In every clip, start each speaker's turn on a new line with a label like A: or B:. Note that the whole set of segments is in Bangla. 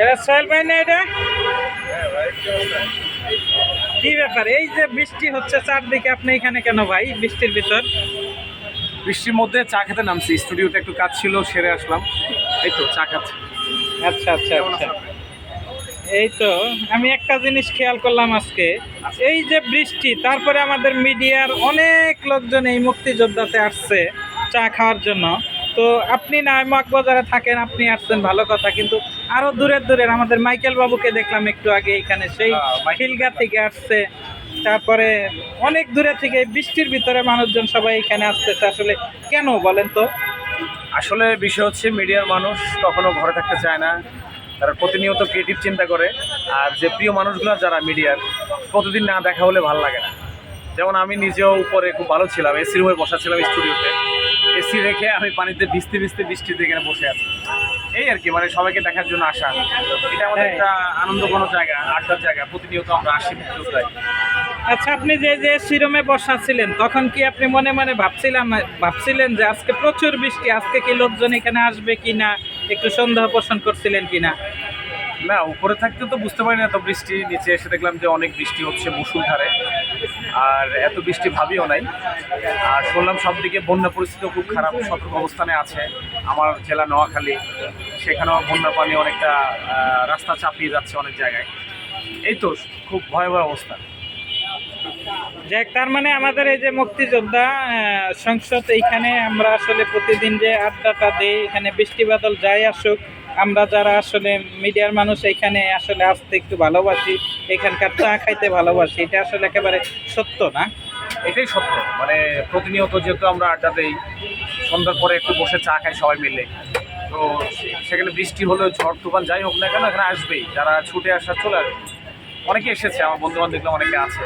A: এটা সোহেল ভাই না এটা? কি ব্যাপার? এই যে বৃষ্টি হচ্ছে চারদিকে আপনি এখানে কেন ভাই বৃষ্টির ভিতর?
B: বৃষ্টির মধ্যে চা খেতে নামছি। স্টুডিওতে একটু কাজ ছিল সেরে আসলাম। এই তো চা খাচ্ছি।
A: আচ্ছা আচ্ছা আচ্ছা। এই তো আমি একটা জিনিস খেয়াল করলাম আজকে। এই যে বৃষ্টি তারপরে আমাদের মিডিয়ার অনেক লোকজন এই মুক্তিযোদ্ধাতে আসছে চা খাওয়ার জন্য। তো আপনি না মগবাজারে থাকেন আপনি আসছেন ভালো কথা। কিন্তু আরও দূরের দূরের আমাদের মাইকেল বাবুকে দেখলাম একটু আগে এখানে। সেই
B: হ্যাঁ,
A: খিলগা থেকে আসছে। তারপরে অনেক দূরে থেকে বৃষ্টির ভিতরে মানুষজন সবাই এখানে আসতেছে। আসলে কেন বলেন তো?
B: আসলে বিষয় হচ্ছে মিডিয়ার মানুষ কখনো ঘরে থাকতে চায় না। তারা প্রতিনিয়ত ক্রিয়েটিভ চিন্তা করে। আর যে প্রিয় মানুষগুলো যারা মিডিয়ার প্রতিদিন না দেখা হলে ভালো লাগে না। যেমন আমি নিজেও উপরে খুব ভালো ছিলাম এসির হয়ে বসা ছিলাম স্টুডিওতে এসি রেখে আমি পানিতে ভিজতে ভিজতে বৃষ্টিতে এখানে বসে আছি। এই আর কি মানে সবাইকে দেখার জন্য আসা। এটা আমাদের একটা আনন্দ কোনো জায়গা আড্ডার জায়গা। প্রতিনিয়ত আমরা আসি
A: আচ্ছা আপনি যে যে সিরমে বসা ছিলেন তখন কি আপনি মনে মনে ভাবছিলাম, ভাবছিলেন যে আজকে প্রচুর বৃষ্টি, আজকে কি লোকজন এখানে আসবে কি না একটু সন্দেহ পোষণ করছিলেন কি না
B: না উপরে থাকতে তো বুঝতে পারি না, এত বৃষ্টি, নিচে এসে দেখলাম যে অনেক বৃষ্টি হচ্ছে মুসুলধারে আর এত বৃষ্টি ভাবিও নাই। আর শুনলাম সব দিকে বন্যা পরিস্থিতিও খুব খারাপ, সতর্ক অবস্থানে আছে। আমার জেলা নোয়াখালী, সেখানেও বন্যা পানি অনেকটা রাস্তা চাপিয়ে যাচ্ছে অনেক জায়গায়। এই তো, খুব ভয়াবহ অবস্থা।
A: যাক, তার মানে আমাদের এই যে মুক্তিযোদ্ধা সংসদ, এইখানে আমরা আসলে প্রতিদিন যে আড্ডাটা দেই, এখানে বৃষ্টি বাদল যাই আসুক, আমরা যারা আসলে মিডিয়ার মানুষ এখানে আসলে আসতে একটু ভালোবাসি, এখানকার চা খাইতে ভালোবাসি, এটা আসলে একেবারে সত্য না?
B: এটাই সত্য মানে প্রতিনিয়ত যেহেতু আমরা আড্ডা দিই, সন্ধ্যার পরে একটু বসে চা খাই সবাই মিলে, তো সেখানে বৃষ্টি হলেও ঝড় তুফান যাই হোক না কেন, এখানে আসবেই, যারা ছুটে আসা চলে আসবে। অনেকে এসেছে আমার বন্ধু বান্ধব দেখলাম অনেকে আছে।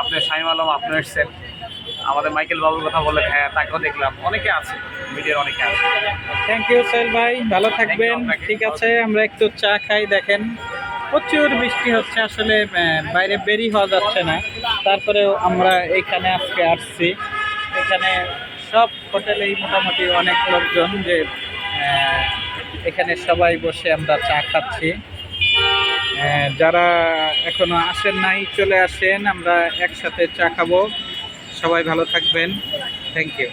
B: আপনি শাহিম আলম আপনি এসেছেন। আমাদের মাইকেল বাবুর কথা বললেন হ্যাঁ তাকেও দেখলাম। অনেকে আছে মিডিয়ার অনেকে আছে।
A: থ্যাংক ইউ সোহেল ভাই ভালো থাকবেন। ঠিক আছে আমরা একটু চা খাই দেখেন। প্রচুর বৃষ্টি হচ্ছে আসলে বাইরে বেরি হওয়া যাচ্ছে না। তারপরেও আমরা এখানে আজকে আসছি। এখানে সব হোটেলেই মোটামুটি অনেক লোকজন যে এখানে সবাই বসে আমরা চা খাচ্ছি। যারা এখনও আসেন নাই, চলে আসেন। আমরা একসাথে চা খাব। সবাই ভালো থাকবেন। Thank you